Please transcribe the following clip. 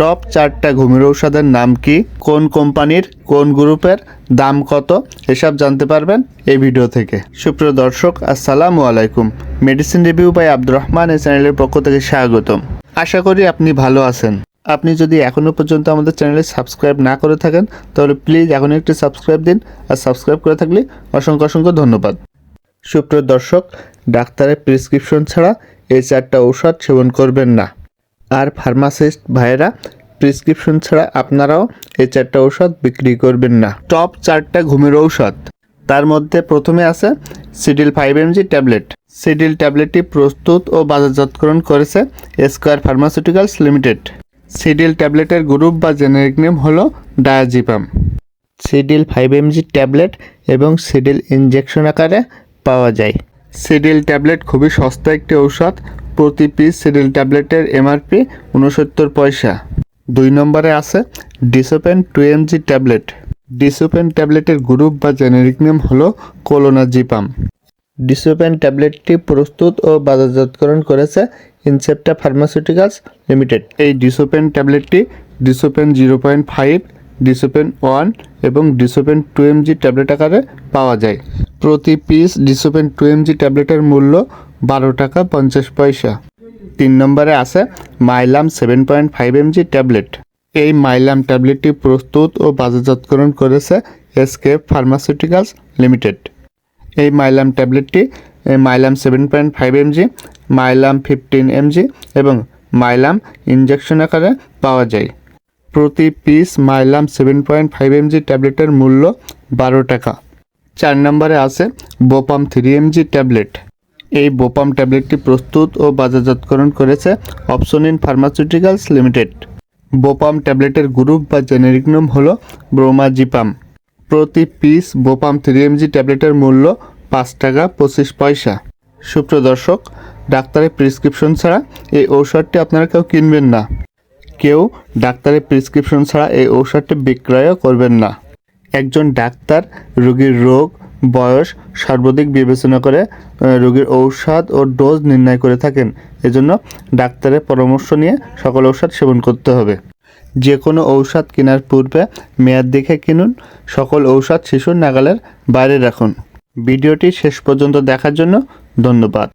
Top চারটা ঘুমের ঔষধের নাম কি? কোন কোম্পানির? কোন গ্রুপের? দাম কত? এসব জানতে পারবেন এই ভিডিও থেকে। সুপ্রিয় দর্শক, আসসালামু আলাইকুম। Medicine review by Abdur Rahman এই চ্যানেলের পক্ষ থেকে স্বাগতম। আশা করি আপনি ভালো আছেন। আপনি যদি এখনও পর্যন্ত আমাদের চ্যানেলে সাবস্ক্রাইব না করে থাকেন, তাহলে প্লিজ এখন একটি সাবস্ক্রাইব দিন আর সাবস্ক্রাইব করে থাকলে অসংখ্য অসংখ্য ধন্যবাদ। সুপ্রিয় দর্শক, ডাক্তারের প্রেসক্রিপশন ছাড়া এই চারটা ঔষধ সেবন করবেন না। আর ফার্মাসিস্ট ভাইয়েরা, প্রেসক্রিপশন ছাড়া আপনারাও এই চারটা ঔষধ বিক্রি করবেন না। টপ চারটা ঘুমের ঔষধ। তার মধ্যে প্রথমে আছে Sedil five MG tablet. Sedil ট্যাবলেটটি প্রস্তুত ও বাজারজাতকরণ করেছে স্কোয়ার ফার্মাসিউটিক্যালস লিমিটেড। সিডিল ট্যাবলেটের গ্রুপ বা জেনেরিক নেম হলো diazepam. Sedil five mg tablet এবং সিডিল ইনজেকশন আকারে পাওয়া যায়। সিডিল ট্যাবলেট খুবই সস্তা একটি ঔষধ। প্রতি পিস সিডিল ট্যাবলেটের এমআরপি উনসত্তর পয়সা। দুই নম্বরে আছে Disopan two mg tablet. Disopan ট্যাবলেটের গ্রুপ বা জেনেরিক নেম হলো কোলোনাজিপাম। ডিসোপেন ট্যাবলেটটি প্রস্তুত ও বাজারজাতকরণ করেছে ইনসেপ্টা ফার্মাসিউটিক্যালস লিমিটেড। এই ডিসোপেন ট্যাবলেটটি Disopan zero point five, Disopan one এবং ডিসোপেন টু এমজি ট্যাবলেট আকারে পাওয়া যায়। প্রতি পিস ডিসোপেন টু এমজি ট্যাবলেটের মূল্য বারো টাকা পঞ্চাশ পয়সা। তিন নম্বরে আছে Milam seven point five MG tablet. এই মাইলাম ট্যাবলেটটি প্রস্তুত ও বাজারজাতকরণ করেছে এসকে ফার্মাসিউটিক্যালস লিমিটেড এই মাইলাম ট্যাবলেটটি Mylam seven point five mg, Mylam fifteen mg এবং মাইলাম ইনজেকশন আকারে পাওয়া যায়। প্রতি piece Mylam seven point five mg ট্যাবলেটের মূল্য বারো টাকা। চার নম্বরে আছে বোপাম থ্রি এমজি ট্যাবলেট। এই বোপাম ট্যাবলেটটি প্রস্তুত ও বাজারজাতকরণ করেছে অপশন ইন ফার্মাসিউটিক্যালস লিমিটেড। বোপাম ট্যাবলেটের গ্রুপ বা জেনেরিক নাম হলো ব্রোমাজিপাম। প্রতি পিস বোপাম থ্রি এমজি ট্যাবলেটের মূল্য পাঁচ টাকা পঁচিশ পয়সা। সুপ্রিয় দর্শক, ডাক্তারের প্রেসক্রিপশন ছাড়া এই ঔষধটি আপনারা কেউ কিনবেন না। কেউ ডাক্তারের প্রেসক্রিপশন ছাড়া এই ঔষধটি বিক্রয়ও করবেন না। একজন ডাক্তার রোগীর রোগ বয়স সর্বাধিক বিবেচনা করে রোগীর ঔষধ ও ডোজ নির্ণয় করে থাকেন। এজন্য ডাক্তারের পরামর্শ নিয়ে সকল ঔষধ সেবন করতে হবে। যে কোনো ঔষধ কেনার পূর্বে মেয়াদ দেখে কিনুন। সকল ঔষধ শিশুর নাগালের বাইরে রাখুন। ভিডিওটি শেষ পর্যন্ত দেখার জন্য ধন্যবাদ।